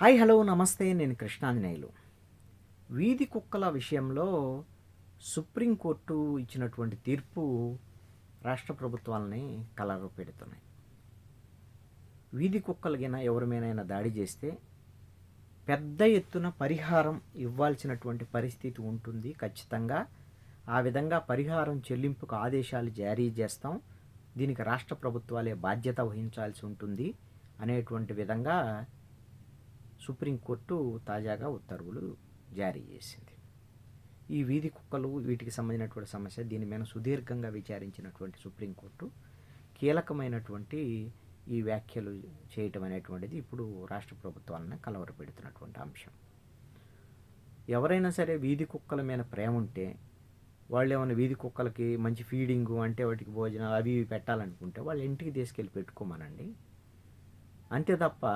Hi hello నమస్తే. నేను కృష్ణాంజనేయులు. వీధి కుక్కల విషయంలో సుప్రీంకోర్టు ఇచ్చినటువంటి తీర్పు రాష్ట్ర ప్రభుత్వాలని కలరు పెడుతున్నాయి వీధి కుక్కలకైనా ఎవరిమైనా దాడి చేస్తే పెద్ద ఎత్తున పరిహారం ఇవ్వాల్సినటువంటి పరిస్థితి ఉంటుంది. ఖచ్చితంగా ఆ విధంగా పరిహారం చెల్లింపుకు ఆదేశాలు జారీ చేస్తాం. దీనికి రాష్ట్ర ప్రభుత్వాలే బాధ్యత వహించాల్సి ఉంటుంది అనేటువంటి విధంగా సుప్రీంకోర్టు తాజాగా ఉత్తర్వులు జారీ చేసింది. ఈ వీధి కుక్కలు వీటికి సంబంధించినటువంటి సమస్య దీని మీద సుదీర్ఘంగా విచారించినటువంటి సుప్రీంకోర్టు కీలకమైనటువంటి ఈ వ్యాఖ్యలు చేయటం అనేటువంటిది ఇప్పుడు రాష్ట్ర ప్రభుత్వాలను కలవరపెడుతున్నటువంటి అంశం. ఎవరైనా సరే వీధి కుక్కల మీద ప్రేమ ఉంటే వాళ్ళు ఏమైనా వీధి కుక్కలకి మంచి ఫీడింగు అంటే వాటికి భోజనాలు అవి ఇవి పెట్టాలనుకుంటే వాళ్ళ ఇంటికి తీసుకెళ్ళి పెట్టుకోమనండి. అంతే తప్ప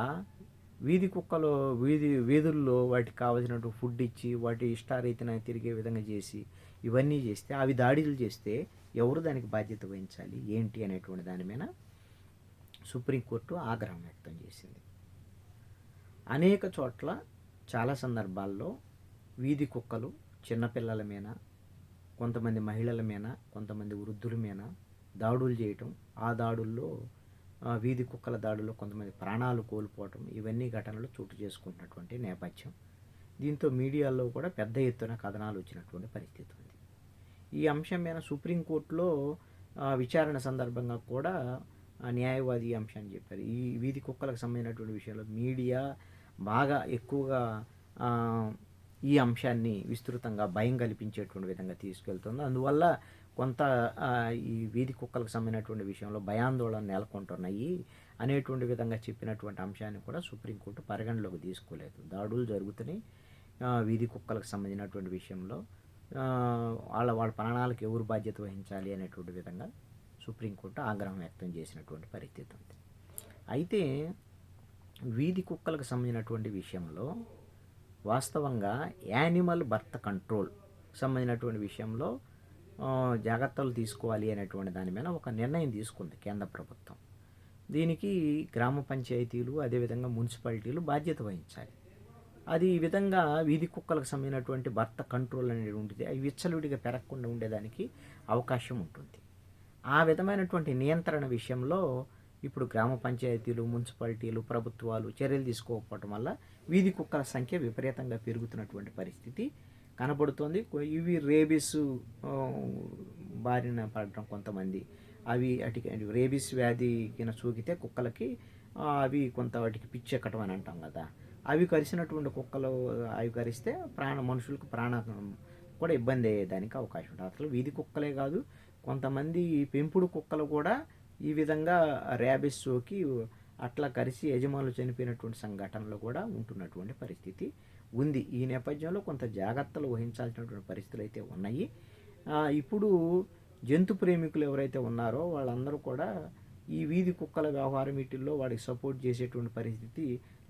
వీధి కుక్కలు వీధి వీధుల్లో వాటికి కావలసినటువంటి ఫుడ్ ఇచ్చి వాటి ఇష్టారీతిన తిరిగే విధంగా చేసి ఇవన్నీ చేస్తే అవి దాడులు చేస్తే ఎవరు దానికి బాధ్యత వహించాలి? ఏంటి అనేటువంటి దాని మీద సుప్రీంకోర్టు ఆగ్రహం వ్యక్తం చేసింది. అనేక చోట్ల చాలా సందర్భాల్లో వీధి కుక్కలు చిన్నపిల్లల మీద కొంతమంది మహిళల మీద కొంతమంది వృద్ధుల మీద దాడులు చేయటం ఆ దాడుల్లో వీధి కుక్కల దాడుల్లో కొంతమంది ప్రాణాలు కోల్పోవటం ఇవన్నీ ఘటనలు చోటు చేసుకుంటున్నటువంటి నేపథ్యం. దీంతో మీడియాలో కూడా పెద్ద ఎత్తున కథనాలు వచ్చినటువంటి పరిస్థితి ఉంది. ఈ అంశం మీద సుప్రీంకోర్టులో విచారణ సందర్భంగా కూడా న్యాయవాది అంశం అంశాన్ని చెప్పారు. ఈ వీధి కుక్కలకు సంబంధించినటువంటి విషయంలో మీడియా బాగా ఎక్కువగా ఈ అంశాన్ని విస్తృతంగా భయం కల్పించేటువంటి విధంగా తీసుకెళ్తుంది. అందువల్ల కొంత ఈ వీధి కుక్కలకు సంబంధించినటువంటి విషయంలో భయాందోళన నెలకొంటున్నాయి అనేటువంటి విధంగా చెప్పినటువంటి అంశాన్ని కూడా సుప్రీంకోర్టు పరిగణలోకి తీసుకోలేదు. దాడులు జరుగుతున్నాయి. వీధి కుక్కలకు సంబంధించినటువంటి విషయంలో వాళ్ళ వాళ్ళ ప్రాణాలకు ఎవరు బాధ్యత వహించాలి అనేటువంటి విధంగా సుప్రీంకోర్టు ఆగ్రహం వ్యక్తం చేసినటువంటి పరిస్థితి ఉంది. అయితే వీధి కుక్కలకు సంబంధించినటువంటి విషయంలో వాస్తవంగా యానిమల్ బర్త్ కంట్రోల్ సంబంధించినటువంటి విషయంలో జాగ్రత్తలు తీసుకోవాలి అనేటువంటి దాని మీద ఒక నిర్ణయం తీసుకుంది కేంద్ర ప్రభుత్వం. దీనికి గ్రామ పంచాయతీలు అదేవిధంగా మున్సిపాలిటీలు బాధ్యత వహించాలి. అది ఈ విధంగా వీధి కుక్కలకు సంబంధించినటువంటి భర్త కంట్రోల్ అనేది ఉంటుంది అవి విచ్చలవిడిగా పెరగకుండా ఉండేదానికి అవకాశం ఉంటుంది. ఆ విధమైనటువంటి నియంత్రణ విషయంలో ఇప్పుడు గ్రామ పంచాయతీలు మున్సిపాలిటీలు ప్రభుత్వాలు చర్యలు తీసుకోకపోవటం వల్ల వీధి కుక్కల సంఖ్య విపరీతంగా పెరుగుతున్నటువంటి పరిస్థితి కనబడుతోంది. ఇవి రేబిస్ బారిన పడటం కొంతమంది. అవి అటికి రేబిస్ వ్యాధి కింద సోకితే కుక్కలకి అవి కొంత వాటికి పిచ్చెక్కటం అని అంటాం కదా. అవి కరిసినటువంటి కుక్కలు అవి కరిస్తే ప్రాణ మనుషులకు ప్రాణ కూడా ఇబ్బంది అయ్యేదానికి అవకాశం ఉంటుంది. అసలు వీధి కుక్కలే కాదు కొంతమంది పెంపుడు కుక్కలు కూడా ఈ విధంగా ర్యాబిస్ సోకి అట్లా కరిసి యజమానులు చనిపోయినటువంటి సంఘటనలు కూడా ఉంటున్నటువంటి పరిస్థితి ఉంది. ఈ నేపథ్యంలో కొంత జాగ్రత్తలు వహించాల్సినటువంటి పరిస్థితులు అయితే ఉన్నాయి. ఇప్పుడు జంతు ప్రేమికులు ఎవరైతే ఉన్నారో వాళ్ళందరూ కూడా ఈ వీధి కుక్కల వ్యవహారం వీటిల్లో వాడికి సపోర్ట్ చేసేటువంటి పరిస్థితి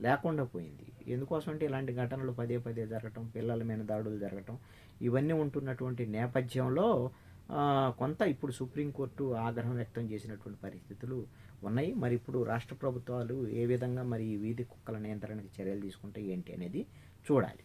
లేకుండా పోయింది. ఎందుకోసం అంటే ఇలాంటి ఘటనలు పదే పదే జరగటం పిల్లల మీద దాడులు జరగటం ఇవన్నీ ఉంటున్నటువంటి నేపథ్యంలో కొంత ఇప్పుడు సుప్రీంకోర్టు ఆగ్రహం వ్యక్తం చేసినటువంటి పరిస్థితులు ఉన్నాయి. మరి ఇప్పుడు రాష్ట్ర ప్రభుత్వాలు ఏ విధంగా మరి ఈ వీధి కుక్కల నియంత్రణకి చర్యలు తీసుకుంటే ఏంటి అనేది చూడాలి.